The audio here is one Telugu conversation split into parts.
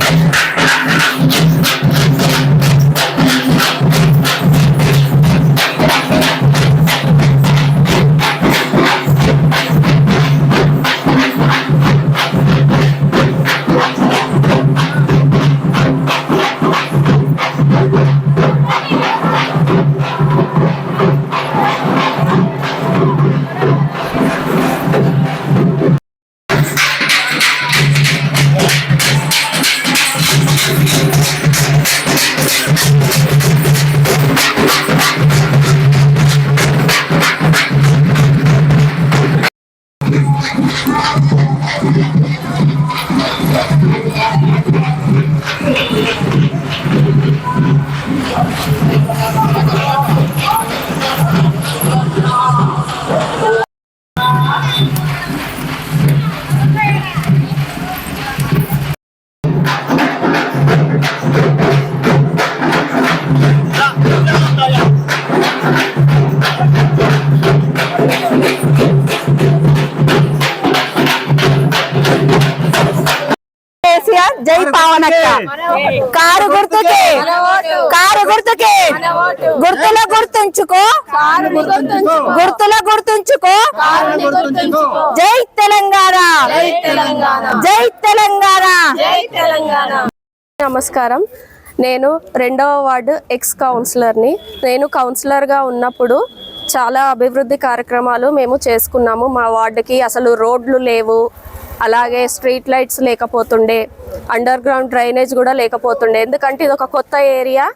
కేసీఆర్ కారు గుర్తుకే. కారు గుర్తుకే. గుర్తుల గుర్తుంచుకో. గుర్తుల గుర్తుంచుకో. జై తెలంగాణ. జై తెలంగాణ. నమస్కారం. నేను రెండవ వార్డు ఎక్స్ కౌన్సిలర్ని. నేను కౌన్సిలర్గా ఉన్నప్పుడు చాలా అభివృద్ధి కార్యక్రమాలు మేము చేసుకున్నాము. మా వార్డుకి అసలు రోడ్లు లేవు. అలాగే స్ట్రీట్ లైట్స్ లేకపోతుండే అండర్ గ్రౌండ్ డ్రైనేజ్ కూడా లేకపోతుండే. ఎందుకంటే ఇది ఒక కొత్త ఏరియా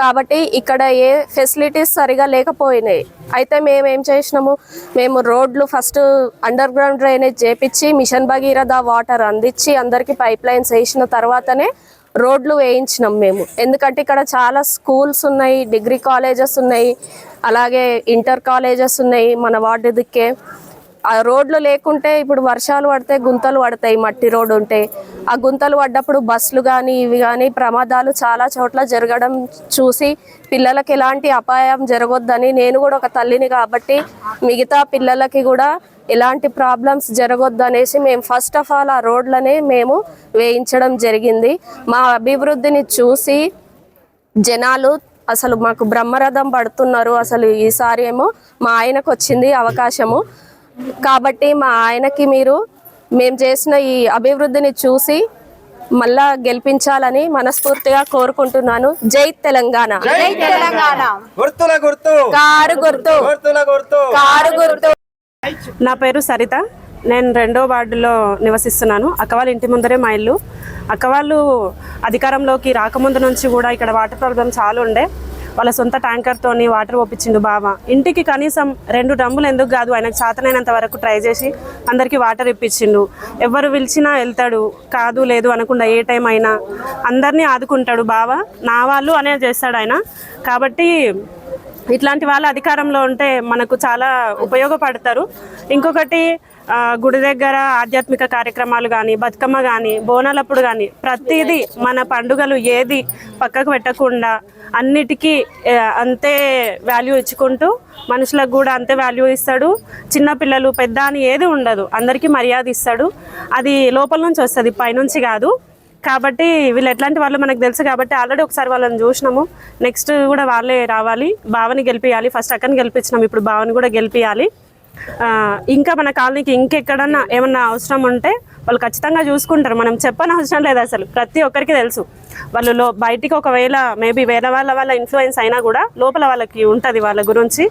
కాబట్టి ఇక్కడ ఏ ఫెసిలిటీస్ సరిగా లేకపోయినాయి. అయితే మేము ఏం చేసినాము మేము రోడ్లు ఫస్ట్ అండర్ గ్రౌండ్ డ్రైనేజ్ చేపించి మిషన్ భగీరథ వాటర్ అందించి అందరికీ పైప్ లైన్స్ వేసిన తర్వాతనే రోడ్లు వేయించినాం మేము. ఎందుకంటే ఇక్కడ చాలా స్కూల్స్ ఉన్నాయి డిగ్రీ కాలేజెస్ ఉన్నాయి అలాగే ఇంటర్ కాలేజెస్ ఉన్నాయి మన వార్డు దిక్కే. ఆ రోడ్లు లేకుంటే ఇప్పుడు వర్షాలు పడితే గుంతలు పడతాయి మట్టి రోడ్డు ఉంటే. ఆ గుంతలు పడ్డప్పుడు బస్సులు కానీ ఇవి కానీ ప్రమాదాలు చాలా చోట్ల జరగడం చూసి పిల్లలకి ఎలాంటి అపాయం జరగొద్దని నేను కూడా ఒక తల్లిని కాబట్టి మిగతా పిల్లలకి కూడా ఎలాంటి ప్రాబ్లమ్స్ జరగొద్దు అనేసి మేము ఫస్ట్ ఆఫ్ ఆల్ ఆ రోడ్లనే మేము వేయించడం జరిగింది. మా అభివృద్ధిని చూసి జనాలు అసలు మాకు బ్రహ్మరథం పడుతున్నారు. అసలు ఈసారి ఏమో మా ఆయనకు వచ్చింది అవకాశము. కాబట్టి మా ఆయనకి మీరు మేము చేసిన ఈ అభివృద్ధిని చూసి మళ్ళా గెలిపించాలని మనస్ఫూర్తిగా కోరుకుంటున్నాను. జై తెలంగాణ. జై తెలంగాణ. గుర్తుల గుర్తు. కారు గుర్తు. గుర్తుల గుర్తు. కారు గుర్తు. నా పేరు సరిత. నేను రెండో వార్డులో నివసిస్తున్నాను. అక్క వాళ్ళ ఇంటి ముందరే మా ఇల్లు. అక్క వాళ్ళు అధికారంలోకి రాకముందు నుంచి కూడా ఇక్కడ వాటర్ ప్రాబ్లం చాలా ఉండే. వాళ్ళ సొంత ట్యాంకర్తోని వాటర్ ఒప్పించిండు బావ. ఇంటికి కనీసం రెండు డ్రమ్ములు ఎందుకు కాదు ఆయనకు చేతనైనంత వరకు ట్రై చేసి అందరికీ వాటర్ ఇప్పించిండు. ఎవరు పిలిచినా వెళ్తాడు కాదు లేదు అనకుండా ఏ టైం అయినా అందరినీ ఆదుకుంటాడు బావ. నా వాళ్ళు అనే చేస్తాడు ఆయన. కాబట్టి ఇట్లాంటి వాళ్ళు అధికారంలో ఉంటే మనకు చాలా ఉపయోగపడతారు. ఇంకొకటి గుడి దగ్గర ఆధ్యాత్మిక కార్యక్రమాలు కానీ బతుకమ్మ కానీ బోనాలప్పుడు కానీ ప్రతిదీ మన పండుగలు ఏది పక్కకు పెట్టకుండా అన్నిటికీ అంతే వాల్యూ ఇచ్చుకుంటూ మనుషులకు కూడా అంతే వాల్యూ ఇస్తాడు. చిన్నపిల్లలు పెద్ద అని ఏది ఉండదు. అందరికీ మర్యాద ఇస్తాడు. అది లోపల నుంచి వస్తుంది పైనుంచి కాదు. కాబట్టి వీళ్ళు ఎట్లాంటి వాళ్ళు మనకు తెలుసు కాబట్టి ఆల్రెడీ ఒకసారి వాళ్ళని చూసినాము. నెక్స్ట్ కూడా వాళ్ళే రావాలి. బావని గెలిపియాలి. ఫస్ట్ అక్కని గెలిపించినాం ఇప్పుడు బావని కూడా గెలిపియాలి. ఇంకా మన కాలనీకి ఇంకెక్కడన్నా ఏమన్నా అవసరం ఉంటే వాళ్ళు ఖచ్చితంగా చూసుకుంటారు. మనం చెప్పని అవసరం లేదు అసలు. ప్రతి ఒక్కరికి తెలుసు. వాళ్ళు బయటికి ఒకవేళ మేబీ వేరే వాళ్ళ వాళ్ళ ఇన్ఫ్లుయెన్స్ అయినా కూడా లోపల వాళ్ళకి ఉంటుంది వాళ్ళ గురించి.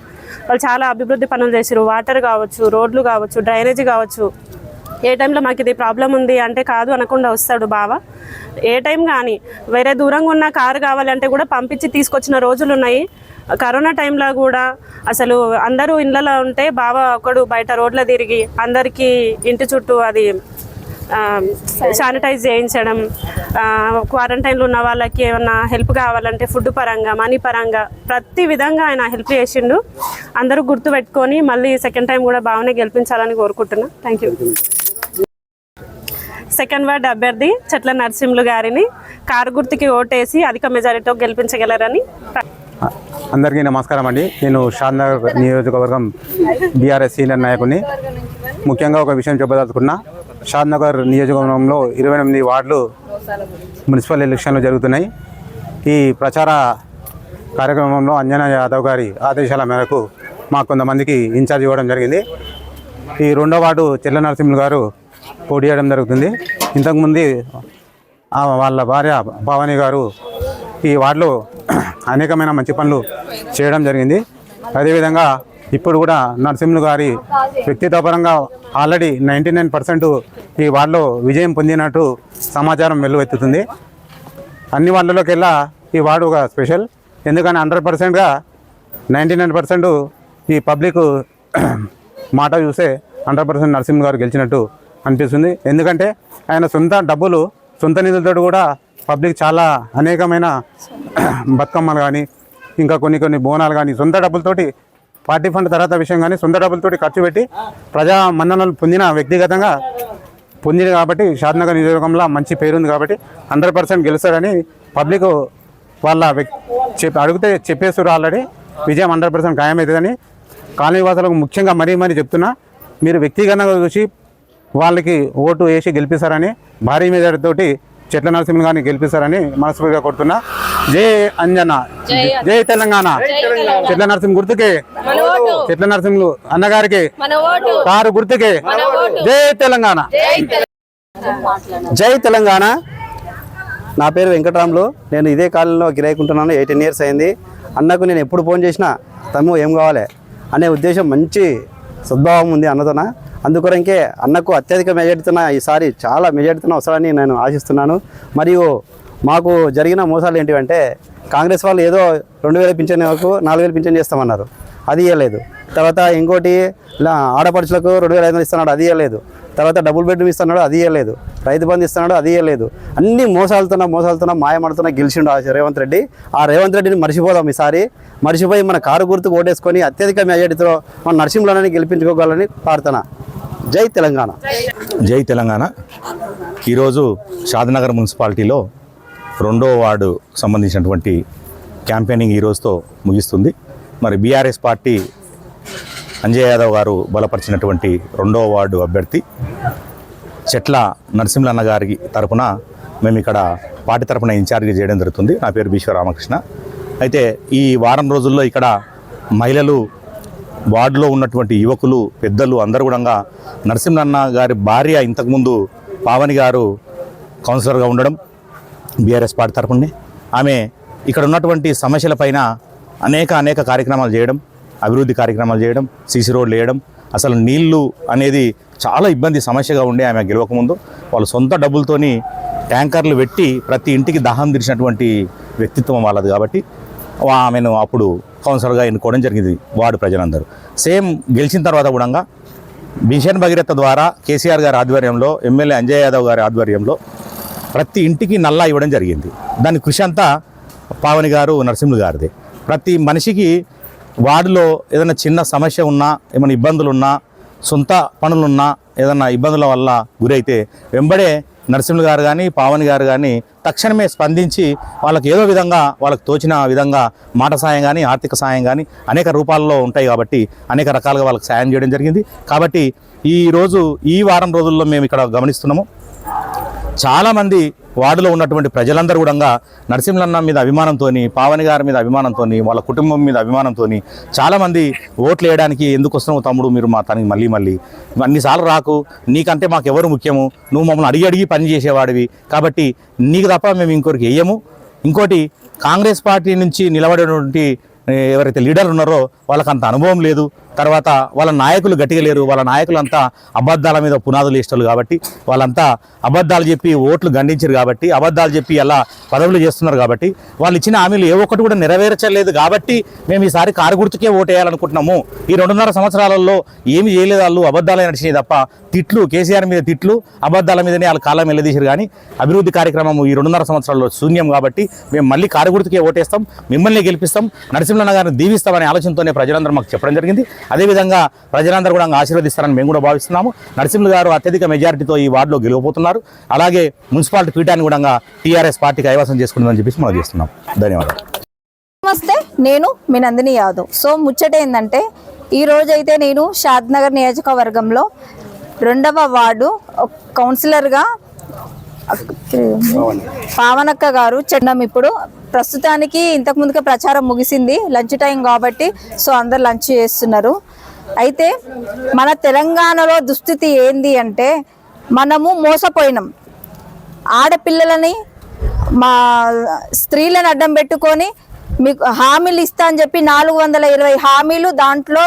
వాళ్ళు చాలా అభివృద్ధి పనులు చేసారు వాటర్ కావచ్చు రోడ్లు కావచ్చు డ్రైనేజీ కావచ్చు. ఏ టైంలో మాకు ఇది ప్రాబ్లం ఉంది అంటే కాదు అనకుండా వస్తాడు బావ. ఏ టైం కానీ వేరే దూరంగా ఉన్న కారు కావాలంటే కూడా పంపించి తీసుకొచ్చిన రోజులు ఉన్నాయి. కరోనా టైంలో కూడా అసలు అందరూ ఇళ్ళలో ఉంటే బావ ఒకడు బయట రోడ్ల తిరిగి అందరికీ ఇంటి చుట్టూ అది శానిటైజ్ చేయించడం క్వారంటైన్లో ఉన్న వాళ్ళకి ఏమన్నా హెల్ప్ కావాలంటే ఫుడ్ పరంగా మనీ పరంగా ప్రతి విధంగా ఆయన హెల్ప్ చేసిండు. అందరూ గుర్తు పెట్టుకొని మళ్ళీ సెకండ్ టైం కూడా బాగానే గెలిపించాలని కోరుకుంటున్నా. థ్యాంక్ యూ సెకండ్ వార్డ్ అభ్యర్థి చెట్ల నరసింహులు గారిని కారు గుర్తుకి ఓటేసి అధిక మెజారిటీతో గెలిపించగలరని అందరికీ నమస్కారం అండి. నేను షాద్నగర్ నియోజకవర్గం బీఆర్ఎస్ సీనియర్ నాయకుని ముఖ్యంగా ఒక విషయం చెప్పదలుచుకున్నా షాద్నగర్ నియోజకవర్గంలో ఇరవై ఎనిమిది వార్డులు మున్సిపల్ ఎలక్షన్లు జరుగుతున్నాయి. ఈ ప్రచార కార్యక్రమంలో అంజనా యాదవ్ గారి ఆదేశాల మేరకు మా కొంతమందికి ఇన్ఛార్జ్ ఇవ్వడం జరిగింది. ఈ రెండో వార్డు చెల్ల నరసింహులు గారు పోటీ చేయడం జరుగుతుంది. ఇంతకుముందు వాళ్ళ భార్య భవానీ గారు ఈ వార్డులో అనేకమైన మంచి పనులు చేయడం జరిగింది. అదేవిధంగా ఇప్పుడు కూడా నరసింహులు గారి వ్యక్తిత్వపరంగా ఆల్రెడీ నైంటీ నైన్ పర్సెంట్ ఈ వార్డులో విజయం పొందినట్టు సమాచారం వెల్లువెత్తుతుంది. అన్ని వాళ్ళలోకెల్లా ఈ వార్డు ఒక స్పెషల్. ఎందుకని హండ్రెడ్ పర్సెంట్గా నైంటీ నైన్ పర్సెంట్ ఈ పబ్లిక్ మాట చూసే హండ్రెడ్ పర్సెంట్ నరసింహ గారు గెలిచినట్టు అనిపిస్తుంది. ఎందుకంటే ఆయన సొంత డబ్బులు సొంత నిధులతో కూడా పబ్లిక్ చాలా అనేకమైన బతుకమ్మలు కానీ ఇంకా కొన్ని కొన్ని బోనాలు కానీ సొంత డబ్బులతోటి పార్టీ ఫండ్ తర్వాత విషయం కానీ సొంత డబ్బులతోటి ఖర్చు పెట్టి ప్రజా మన్ననలు పొందిన వ్యక్తిగతంగా పొందింది కాబట్టి షాద్నగర్ నియోజకవర్గంలో మంచి పేరుంది కాబట్టి హండ్రెడ్ పర్సెంట్ గెలుస్తాడని పబ్లిక్ వాళ్ళ చెప్ అడిగితే చెప్పేస్తారు ఆల్రెడీ. విజయం హండ్రెడ్ పర్సెంట్ ఖాయమవుతుందని కాలనీ వాసులకు ముఖ్యంగా మరీ మరీ చెప్తున్నా. మీరు వ్యక్తిగతంగా చూసి వాళ్ళకి ఓటు వేసి గెలిపిస్తారని భారీ మెజారిటీతోటి చెట్ల నరసింహ గారిని గెలిపిస్తారని మనస్ఫూర్తిగా కొడుతున్నా జై అంజన. జై తెలంగాణ. చెట్ల నరసింహ గుర్తుకే. చెట్ల నరసింహులు అన్నగారికి. కారు గుర్తుకే. జై తెలంగాణ. జై తెలంగాణ. నా పేరు వెంకటరాములు. నేను ఇదే కాలంలో గిరాయికుంటున్నాను. ఎయిటీన్ ఇయర్స్ అయింది. అన్నకు నేను ఎప్పుడు ఫోన్ చేసినా తమ్ము ఏం కావాలి? అనే ఉద్దేశం మంచి సద్భావం ఉంది అన్నతోన. అందుకొరకే అన్నకు అత్యధిక మెజార్టీతోన ఈసారి చాలా మెజార్టీతోన వస్తాడని నేను ఆశిస్తున్నాను. మరియు మాకు జరిగిన మోసాలు ఏంటివంటే కాంగ్రెస్ వాళ్ళు ఏదో రెండు వేల పింఛన్ వరకు నాలుగు వేలు పింఛన్ చేస్తామన్నారు. అది ఇవ్వలేదు తర్వాత ఇంకోటి ఇలా ఆడపడుచులకు రెండు వేల ఐదు వందలు ఇస్తున్నాడు అది ఇవ్వలేదు తర్వాత డబుల్ బెడ్రూమ్ ఇస్తున్నాడు అది ఇవ్వలేదు రైతు బంధు ఇస్తున్నాడు అది ఇవ్వలేదు అన్ని మోసాలతోన మోసాలతోన మాయమడుతున్న గెలిచిండు ఆ రేవంత్ రెడ్డి. ఆ రేవంత్ రెడ్డిని మర్చిపోదాం ఈసారి. మర్చిపోయి మన కారు గుర్తుకు ఓటేసుకొని అత్యధిక మెజార్టీతో మన నరసింహులని గెలిపించుకోగలని ప్రార్థన. జై తెలంగాణ. జై తెలంగాణ. ఈరోజు షాద్నగర్ మున్సిపాలిటీలో రెండో వార్డు సంబంధించినటువంటి క్యాంపెయినింగ్ ఈరోజుతో ముగిస్తుంది. మరి బీఆర్ఎస్ పార్టీ అంజయ్ యాదవ్ గారు బలపరిచినటువంటి రెండో వార్డు అభ్యర్థి చెట్ల నరసింహన్న గారి తరపున మేము ఇక్కడ పార్టీ తరపున ఇన్ఛార్జ్ చేయడం జరుగుతుంది. నా పేరు బీశ్వర రామకృష్ణ అయితే ఈ వారం రోజుల్లో ఇక్కడ మహిళలు వార్డులో ఉన్నటువంటి యువకులు పెద్దలు అందరూ కూడా నరసింహన్న గారి భార్య ఇంతకుముందు పావని గారు కౌన్సిలర్గా ఉండడం బీఆర్ఎస్ పార్టీ తరపునే. ఆమె ఇక్కడ ఉన్నటువంటి సమస్యలపైన అనేక అనేక కార్యక్రమాలు చేయడం అభివృద్ధి కార్యక్రమాలు చేయడం సీసీ రోడ్లు వేయడం అసలు నీళ్ళు అనేది చాలా ఇబ్బంది సమస్యగా ఉండే ఆమె గెలవకముందు. వాళ్ళు సొంత డబ్బులతోని ట్యాంకర్లు పెట్టి ప్రతి ఇంటికి దాహం తీర్చినటువంటి వ్యక్తిత్వం వాళ్ళది కాబట్టి ఆమెను అప్పుడు కౌన్సిలర్గా ఎన్నుకోవడం జరిగింది వార్డు ప్రజలందరూ. సేమ్ గెలిచిన తర్వాత కూడా మిషన్ భగీరథ ద్వారా కేసీఆర్ గారి ఆధ్వర్యంలో ఎమ్మెల్యే అంజయ్ యాదవ్ గారి ఆధ్వర్యంలో ప్రతి ఇంటికి నల్లా ఇవ్వడం జరిగింది. దాని కృషి అంతా పావని గారు నరసింహులు గారిది. ప్రతి మనిషికి వార్డులో ఏదైనా చిన్న సమస్య ఉన్నా ఏమైనా ఇబ్బందులు ఉన్నా సొంత పనులున్నా ఏదైనా ఇబ్బందుల వల్ల గురైతే వెంబడే నరసింహులు గారు కానీ పావని గారు కానీ తక్షణమే స్పందించి వాళ్ళకి ఏదో విధంగా వాళ్ళకి తోచిన విధంగా మాట సాయం కానీ ఆర్థిక సాయం కానీ అనేక రూపాల్లో ఉంటాయి కాబట్టి అనేక రకాలుగా వాళ్ళకి సాయం చేయడం జరిగింది. కాబట్టి ఈ రోజు ఈ వారం రోజుల్లో మేము ఇక్కడ గమనిస్తున్నాము. చాలామంది వార్డులో ఉన్నటువంటి ప్రజలందరూ కూడా నరసింహన్న మీద అభిమానంతో పావని గారి మీద అభిమానంతో వాళ్ళ కుటుంబం మీద అభిమానంతో చాలామంది ఓట్లు వేయడానికి ఎందుకు వస్తున్నావు తమ్ముడు? మీరు మా తనకి మళ్ళీ మళ్ళీ అన్నిసార్లు రాకు. నీకంటే మాకు ఎవరు ముఖ్యము? నువ్వు మమ్మల్ని అడిగి అడిగి పని చేసేవాడివి. కాబట్టి నీకు తప్ప మేము ఇంకొకరికి వేయము. ఇంకోటి కాంగ్రెస్ పార్టీ నుంచి నిలబడినటువంటి ఎవరైతే లీడర్లు ఉన్నారో వాళ్ళకి అంత అనుభవం లేదు. తర్వాత వాళ్ళ నాయకులు గట్టిగా లేరు వాళ్ళ నాయకులంతా అబద్ధాల మీద పునాదులు ఇష్టలు కాబట్టి వాళ్ళంతా అబద్ధాలు చెప్పి ఓట్లు గండించారు కాబట్టి అబద్ధాలు చెప్పి అలా పదవులు చేస్తున్నారు కాబట్టి వాళ్ళు ఇచ్చిన హామీలు ఏ ఒక్కటి కూడా నెరవేర్చలేదు కాబట్టి మేము ఈసారి కారు గుర్తుకే ఓటేయాలనుకుంటున్నాము. ఈ రెండున్నర సంవత్సరాలలో ఏమి చేయలేదు వాళ్ళు అబద్ధాలే నడిచినాయి తప్ప తిట్లు కేసీఆర్ మీద తిట్లు అబద్ధాల మీదనే వాళ్ళ కాలం వెళ్ళదీశారు కానీ అభివృద్ధి కార్యక్రమం ఈ రెండున్నర సంవత్సరాల్లో శూన్యం కాబట్టి మేము మళ్ళీ కారు గుర్తుకే ఓటేస్తాం మిమ్మల్ని గెలిపిస్తాం నరసింహన్న గారిని దీవిస్తామనే ఆలోచనతోనే ప్రజలందరూ మాకు చెప్పడం జరిగింది. అదేవిధంగా ప్రజలందరూ కూడా ఆశీర్వదిస్తారని మేము కూడా భావిస్తున్నాము. నరసింహ గారు అత్యధిక మెజారిటీతో ఈ వార్డులో గెలవబోతున్నారు. అలాగే మున్సిపాలిటీ పీఠాన్ని కూడా టీఆర్ఎస్ పార్టీకి కైవసం చేసుకుంటుందని చెప్పేసి మనం చేస్తున్నాం. ధన్యవాదాలు. నమస్తే నేను మీ నందిని యాదవ్. సో ముచ్చట ఏంటంటే ఈ నేను షాద్నగర్ నియోజకవర్గంలో రెండవ వార్డు కౌన్సిలర్గా పావనక్క గారు చెన్నం ఇప్పుడు. ప్రస్తుతానికి ఇంతకు ముందుగా ప్రచారం ముగిసింది. లంచ్ టైం కాబట్టి సో అందరు లంచ్ చేస్తున్నారు. అయితే మన తెలంగాణలో దుస్థితి ఏంది అంటే మనము మోసపోయినాం. ఆడపిల్లలని మా స్త్రీలను అడ్డం పెట్టుకొని మీకు హామీలు ఇస్తా అని చెప్పి నాలుగు వందల ఇరవై హామీలు దాంట్లో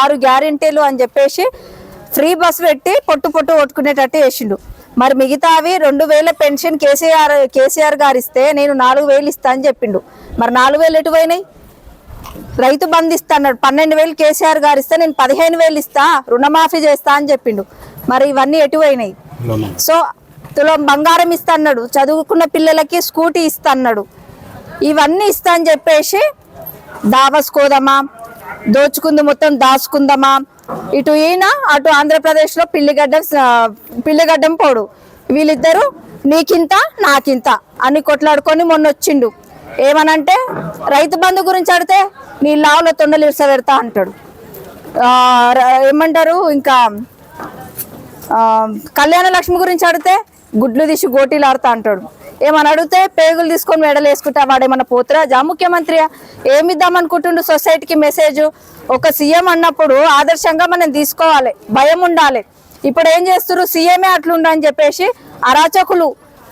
ఆరు గ్యారెంటీలు అని చెప్పేసి ఫ్రీ బస్ పెట్టి పొట్టు పొట్టు కొట్టుకునేటట్టు చేసిండు. మరి మిగతావి రెండు వేల పెన్షన్ కేసీఆర్ కేసీఆర్ గారు ఇస్తే నేను నాలుగు వేలు ఇస్తా అని చెప్పిండు. మరి నాలుగు వేలు ఎటు పోయినాయి? రైతు బంధు ఇస్తా అన్నాడు. పన్నెండు వేలు కేసీఆర్ గారు ఇస్తే నేను పదిహేను వేలు ఇస్తా రుణమాఫీ చేస్తా అని చెప్పిండు. మరి ఇవన్నీ ఎటు పోయినాయి? సో తులం బంగారం ఇస్తా అన్నాడు. చదువుకున్న పిల్లలకి స్కూటీ ఇస్తా అన్నాడు. ఇవన్నీ ఇస్తా అని చెప్పేసి దావసుకోదామా దోచుకుంది మొత్తం దాచుకుందామా? ఇటు ఈయన అటు ఆంధ్రప్రదేశ్లో పిల్లిగడ్డ పిల్లిగడ్డం పోడు. వీళ్ళిద్దరూ నీకింత నాకింత అని కొట్లాడుకొని మొన్న వచ్చిండు ఏమనంటే రైతు బంధు గురించి అడితే నీ లావుల తొండలు ఇసబెడతా అంటాడు. ఏమంటారు ఇంకా కళ్యాణ లక్ష్మి గురించి అడితే గుడ్లు తీసి గోటీలు ఆడుతా అంటాడు. ఏమని అడిగితే పేగులు తీసుకొని మెడలు మన పోతురా? జా ముఖ్యమంత్రి ఏమిద్దాం అనుకుంటుండు సొసైటీకి మెసేజ్? ఒక సీఎం అన్నప్పుడు ఆదర్శంగా మనం తీసుకోవాలి భయం ఉండాలి. ఇప్పుడు ఏం చేస్తున్నారు సీఎమే అట్లుండ అని చెప్పేసి అరాచకులు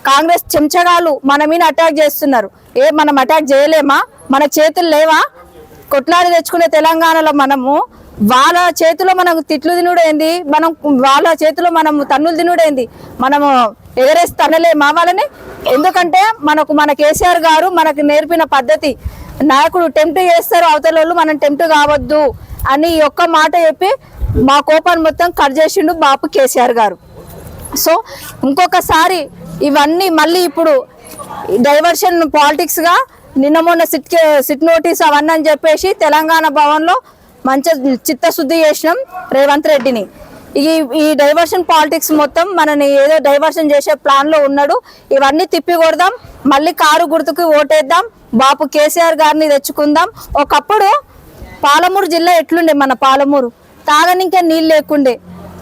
కాంగ్రెస్ చెంచగాలు మన మీద అటాక్ చేస్తున్నారు. ఏ మనం అటాక్ చేయలేమా? మన చేతులు లేవా? కొట్లాడి తెచ్చుకునే తెలంగాణలో మనము వాళ్ళ చేతిలో మనం తిట్లు తినుడేంది? మనం వాళ్ళ చేతిలో మనం తన్నులు తినుడేంది? మనము ఎగరేసి తనలేమా వాళ్ళని. ఎందుకంటే మనకు మన కేసీఆర్ గారు మనకు నేర్పిన పద్ధతి నాయకుడు టెంప్ట్ చేస్తారు అవతల వాళ్ళు మనం టెంప్ట్ కావద్దు అని ఈ ఒక్క మాట చెప్పి మా కోపాన్ని మొత్తం కట్ చేసిండు బాపు కేసీఆర్ గారు. సో ఇంకొకసారి ఇవన్నీ మళ్ళీ ఇప్పుడు డైవర్షన్ పాలిటిక్స్గా నిన్న మొన్న సిట్ కే- సిట్ నోటీస్ అవన్నీ అని చెప్పేసి తెలంగాణ భవన్లో మంచి చిత్తశుద్ధి చేసినాం రేవంత్ రెడ్డిని. ఈ ఈ డైవర్షన్ పాలిటిక్స్ మొత్తం మనని ఏదో డైవర్షన్ చేసే ప్లాన్లో ఉన్నాడు. ఇవన్నీ తిప్పి కొడదాం మళ్ళీ కారు గుర్తుకు ఓటేద్దాం. బాపు కేసీఆర్ గారిని తెచ్చుకుందాం. ఒకప్పుడు పాలమూరు జిల్లా ఎట్లుండే మన పాలమూరు? తాగనికే నీళ్ళు లేకుండే.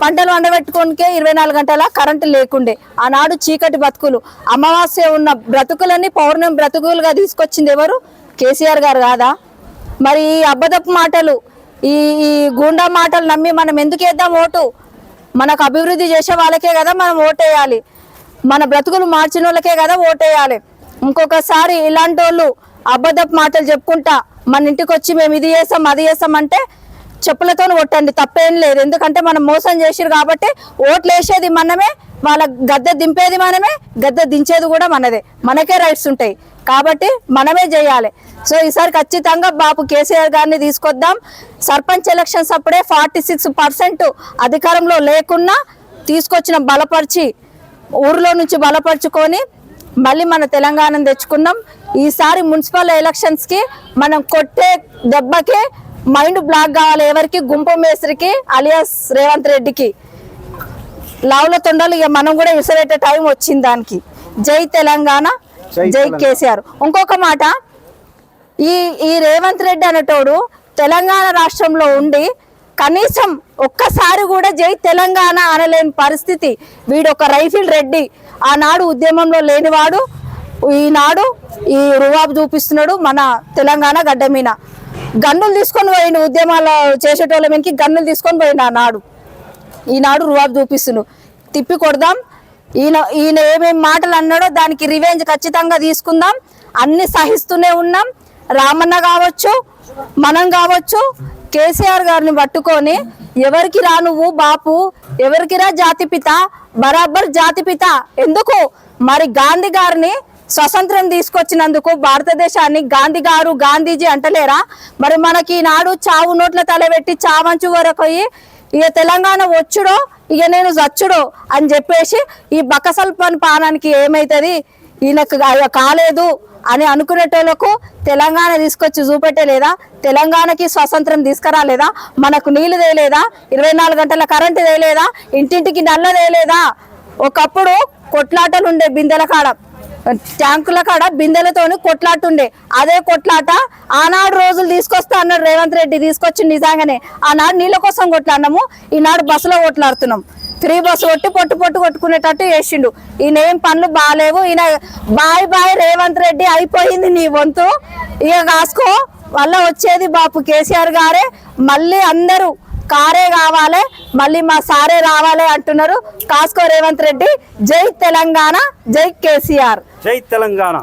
పంటలు వండబెట్టుకోనికే ఇరవై నాలుగు గంటల కరెంటు లేకుండే. ఆనాడు చీకటి బతుకులు. అమావాస్య ఉన్న బ్రతుకులని పౌర్ణమి బ్రతుకులుగా తీసుకొచ్చింది ఎవరు? కేసీఆర్ గారు కాదా? మరి ఈ అబద్ధపు మాటలు ఈ ఈ గూండా మాటలు నమ్మి మనం ఎందుకు వేద్దాం ఓటు? మనకు అభివృద్ధి చేసే వాళ్ళకే కదా మనం ఓటేయాలి. మన బ్రతుకులు మార్చిన వాళ్ళకే కదా ఓటేయాలి. ఇంకొకసారి ఇలాంటి వాళ్ళు అబద్ధపు మాటలు చెప్పుకుంటా మన ఇంటికి వచ్చి మేము ఇది చేస్తాం అది చేస్తాం అంటే చెప్పులతో కొట్టండి తప్పేం లేదు. ఎందుకంటే మనం మోసం చేసిరు కాబట్టి ఓట్లు వేసేది మనమే వాళ్ళ గద్దె దింపేది మనమే గద్దె దించేది కూడా మనదే. మనకే రైట్స్ ఉంటాయి. కాబట్టి మనమే చేయాలి. సో ఈసారి ఖచ్చితంగా బాబు కేసీఆర్ గారిని తీసుకొద్దాం. సర్పంచ్ ఎలక్షన్స్ అప్పుడే ఫార్టీ సిక్స్ పర్సెంట్ అధికారంలో లేకున్నా తీసుకొచ్చిన బలపరిచి ఊర్లో నుంచి బలపరుచుకొని మళ్ళీ మన తెలంగాణను తెచ్చుకున్నాం. ఈసారి మున్సిపల్ ఎలక్షన్స్కి మనం కొట్టే దెబ్బకి మైండ్ బ్లాక్ కావాలి ఎవరికి? గుంపు మేస్త్రికి అలియాస్ రేవంత్ రెడ్డికి. లావుల తొండలు ఇక మనం కూడా విసిరేట టైం వచ్చింది దానికి. జై తెలంగాణ. జై కేసీఆర్. ఇంకొక మాట ఈ ఈ రేవంత్ రెడ్డి అనేటోడు తెలంగాణ రాష్ట్రంలో ఉండి కనీసం ఒక్కసారి కూడా జై తెలంగాణ అనలేని పరిస్థితి. వీడు ఒక రైఫిల్ రెడ్డి. ఆనాడు ఉద్యమంలో లేనివాడు. ఈనాడు ఈ రువాబు చూపిస్తున్నాడు మన తెలంగాణ గడ్డ మీద. గన్నులు తీసుకొని పోయిన ఉద్యమాలు చేసేటోళ్ళ మీదకి గన్నులు తీసుకొని పోయిన ఆనాడు. ఈనాడు రువాబు చూపిస్తున్నాడు. తిప్పి కొడదాం. ఈయన ఈయన ఏమేమి మాటలు అన్నాడో దానికి రివెంజ్ ఖచ్చితంగా తీసుకుందాం. అన్ని సహిస్తూనే ఉన్నాం. రామన్న కావచ్చు మనం కావచ్చు కేసీఆర్ గారిని పట్టుకొని ఎవరికి రా నువ్వు బాపు? ఎవరికి రా జాతిపిత బరాబర్ జాతిపిత ఎందుకు? మరి గాంధీ గారిని స్వతంత్రం తీసుకొచ్చినందుకు భారతదేశాన్ని గాంధీ గారు గాంధీజీ అంటలేరా? మరి మనకి ఈనాడు చావు నోట్ల తలబెట్టి చావంచు వరకు పోయి ఇక తెలంగాణ వచ్చుడో ఇక నేను చచ్చుడు అని చెప్పేసి ఈ బక్కసల్పని పానానికి ఏమైతుంది? ఈయనకు గా- కాలేదు అని అనుకునేటోళ్ళకు తెలంగాణ తీసుకొచ్చి చూపెట్టలేదా? తెలంగాణకి స్వాతంత్రం తీసుకురాలేదా? మనకు నీళ్ళు తేలేదా? ఇరవై నాలుగు గంటల కరెంటు తేలేదా? ఇంటింటికి నల్ల తేలేదా? ఒకప్పుడు కొట్లాటలు ఉండే బిందెల కాడ. ట్యాంకుల కాడ బిందెలతోని కొట్లాటుండే. అదే కొట్లాట ఆనాడు రోజులు తీసుకొస్తా అన్నాడు రేవంత్ రెడ్డి తీసుకొచ్చి నిజంగానే. ఆనాడు నీళ్ళ కోసం కొట్లాడినాము ఈనాడు బస్సులో కొట్లాడుతున్నాం. త్రీ బస్సు కొట్టి పొట్టు పొట్టు కొట్టుకునేటట్టు చేసిండు. ఈయన ఏం పనులు బాగాలేవు ఈయన బాయ్ బాయ్ రేవంత్ రెడ్డి అయిపోయింది నీ వంతు. ఇక కాసుకో వల్ల వచ్చేది బాపు కేసీఆర్ గారే. మళ్ళీ అందరూ కారే కావాలి మళ్ళీ మా సారే రావాలి అంటున్నారు. కాసుకో రేవంత్ రెడ్డి జై తెలంగాణ జై కేసీఆర్. జై తెలంగాణ.